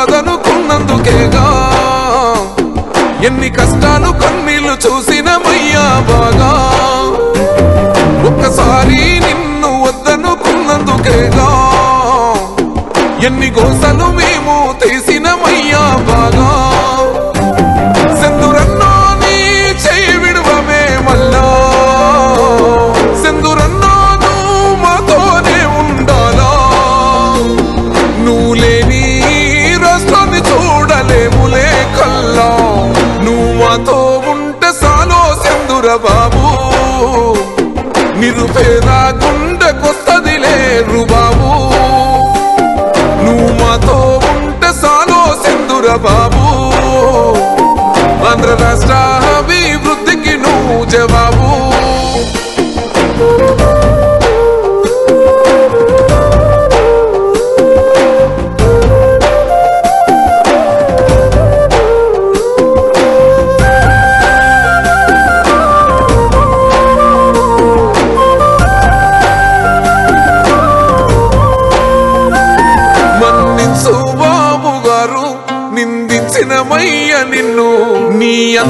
కాదనుకున్నందుకేగా ఎన్ని కష్టాలు కన్నీళ్ళు చూసినమయ్యా బాగా? ఒక్కసారి నిన్ను వద్దనుకున్నందుకేగా? ఎన్ని గోసలు మీ సెందుర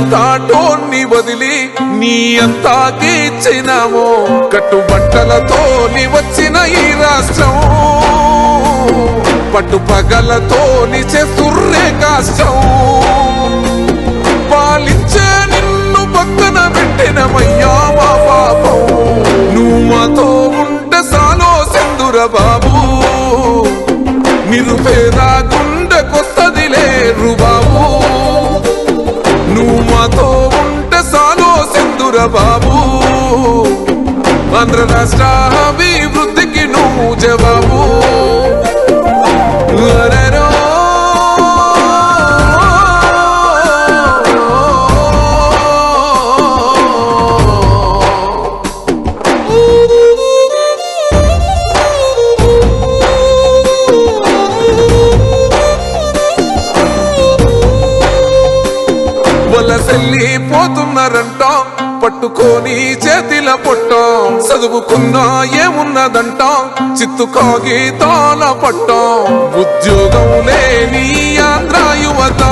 నీ అంతా టోన్ని వదిలి నీ అంతా గీచినామో కట్టుబట్టలతో నీ వచ్చిన ఈ రాష్ట్రం. పట్టు పగలతో నీ చేస్తుర్రే కష్టం పాలించే నిన్ను పక్కన పెట్టినమయ్యా మా పాపం. నువ్వు మాతో ఉంటే సాలో సింధుర బాబు. నిరుపేద గుండెకొస్తది లేరు సెందుర బాబు. ఆంధ్ర రాష్ట్ర అభివృద్ధికి నువ్వు జవాబు. అరెరో. పోతున్నారంట. పట్టుకొని చేతిల పొట్టం. చదువుకున్నా ఏమున్నదంటాం? చిత్తు కాగితాల పట్టం. ఉద్యోగం లేని ఆంధ్ర యువత.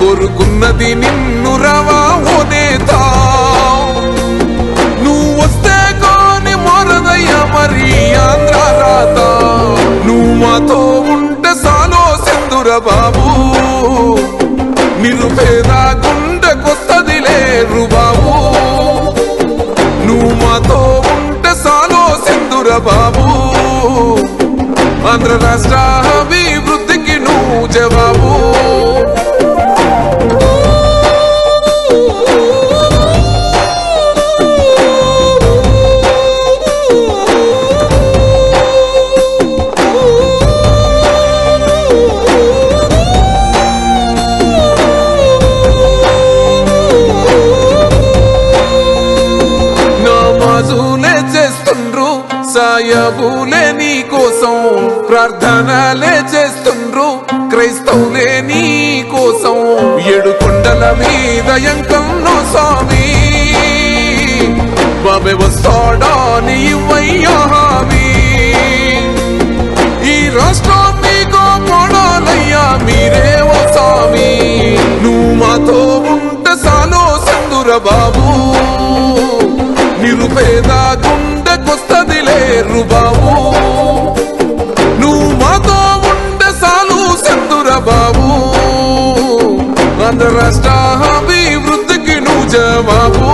కోరుకున్నది నిన్ను రవా ఓ నేత నువ్వు వస్తే కాని మరదయ్య మరి ఆంధ్ర రాత. నువ్వు మాతో ఉంటే సాలో సింధుర బాబు. నిరుపేద లేరు బాబు నువ్వు మాతో ఉంటే సాలో సింధుర బాబు. ఆంధ్ర రాష్ట్ర అభివృద్ధికి నువ్వు జవాబు. సాయబులే నీ కోసం ప్రార్థనలే చేస్తుండ్రు. క్రైస్తవులే నీ కోసం ఏడు కొండల మీద ఎంకన్ను స్వామి. బాబే వస్తాడా నీ ఇవ్వయ్యా హామీ. ఈ రాష్ట్రం నీకో పోడాలయ్యా మీరే ఓ స్వామి. నువ్వు మాతో ఉంట సాలో సందుర బాబు. నిరుపేద గుండెకొస్తది లేరు బాబు నువ్వు మాతో ఉంటే సాలు సందుర బాబు ఆంధ్ర రాష్ట్ర అభివృద్ధికి నువ్వు జవాబు.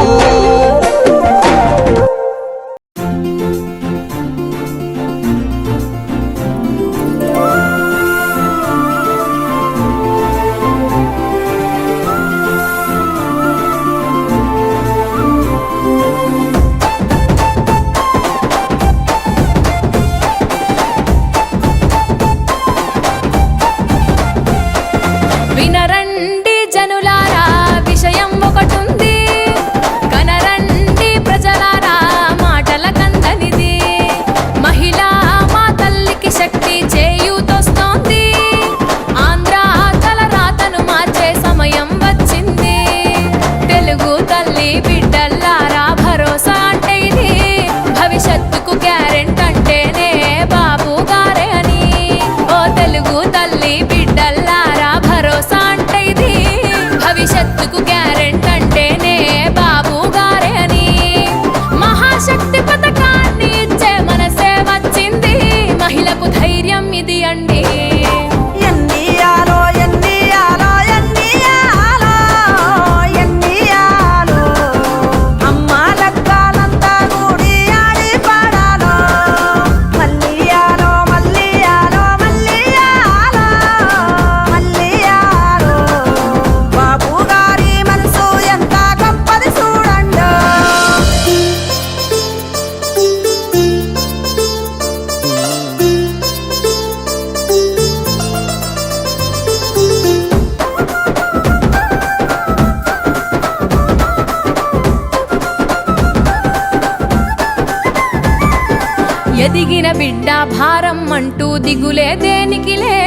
బిడ్డ భారం అంటూ దిగులే దేనికిలే.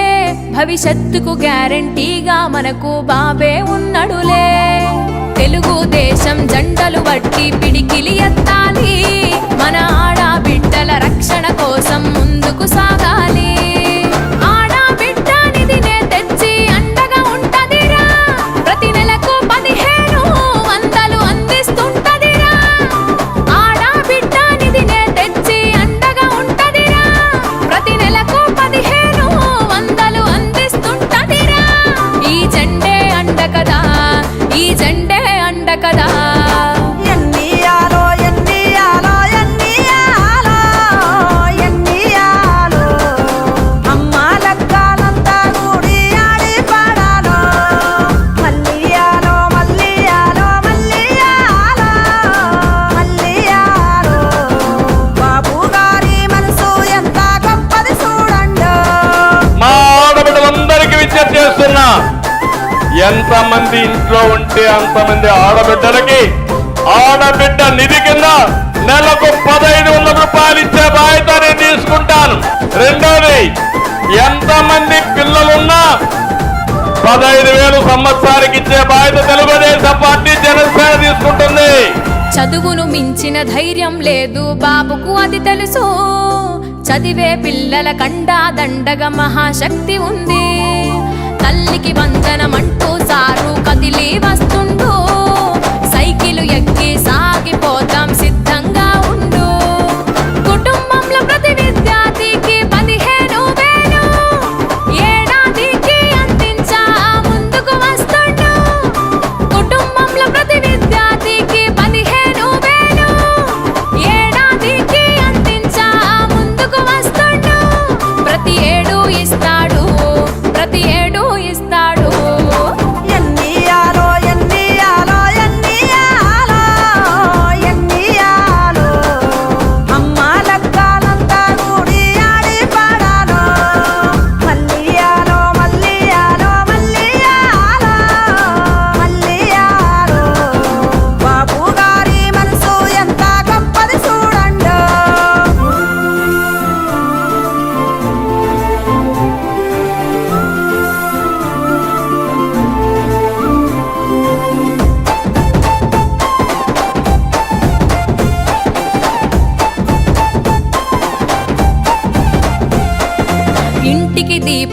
భవిష్యత్తుకు గ్యారంటీగా మనకు బాబే ఉన్నడులే. తెలుగు దేశం బట్టి పిడికిలి ఎత్తాలి. మన ఆడబిడ్డల రక్షణ కోసం ముందుకు సాగాలి. ఎంతమంది ఇంట్లో ఉంటే అంతమంది ఆడబిడ్డలకి ఆడబిడ్డ నిధి కింద నెలకు పదహైదు వందల రూపాయలు ఇచ్చే బాధ్యత నేను తీసుకుంటాను. రెండోది ఎంతమంది పిల్లలున్నా పదహైదు వేలు సంవత్సరానికి ఇచ్చే బాధ్యత తెలుగుదేశం పార్టీ జనసేన తీసుకుంటుంది. చదువును మించిన ధైర్యం లేదు బాబుకు అది తెలుసు. చదివే పిల్లల కండా దండగ మహాశక్తి ఉంది. తల్లికి వందనమంటూ సారు కదిలి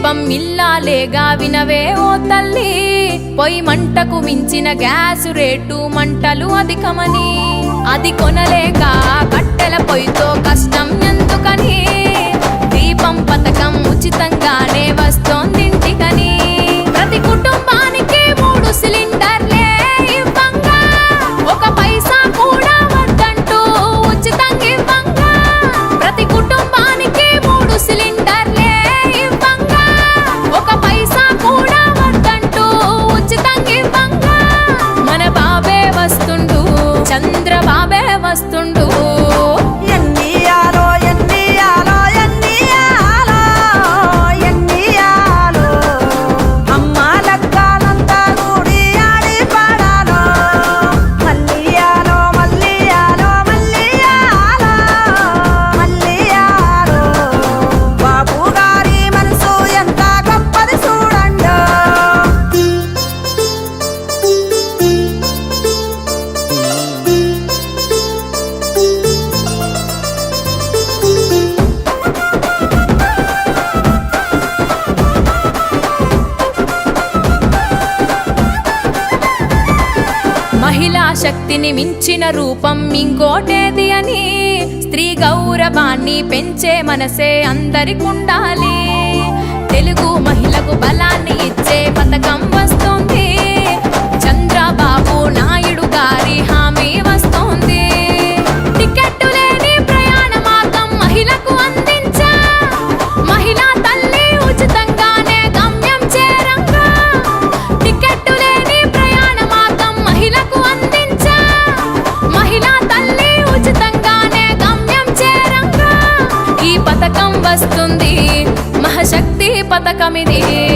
దీపం ఇల్లాలేగా వినవే ఓ తల్లి. పొయ్యి మంటకు మించిన గ్యాస్ రేటు మంటలు అధికమని. అది కొనలేక కట్టెల పొయ్యితో కష్టం ఎందుకని? దీపం పథకం ఉచితంగానే వస్తోంది చంద్రబాబే మహిళా శక్తిని మించిన రూపం ఇంకోటేది అని స్త్రీ గౌరవాన్ని పెంచే మనసే అందరికుండాలి. తెలుగు మహిళకు బలాన్ని ఇచ్చే పథకం వస్తోంది. చంద్రబాబు నాయుడు గారి చేరంగా ఈ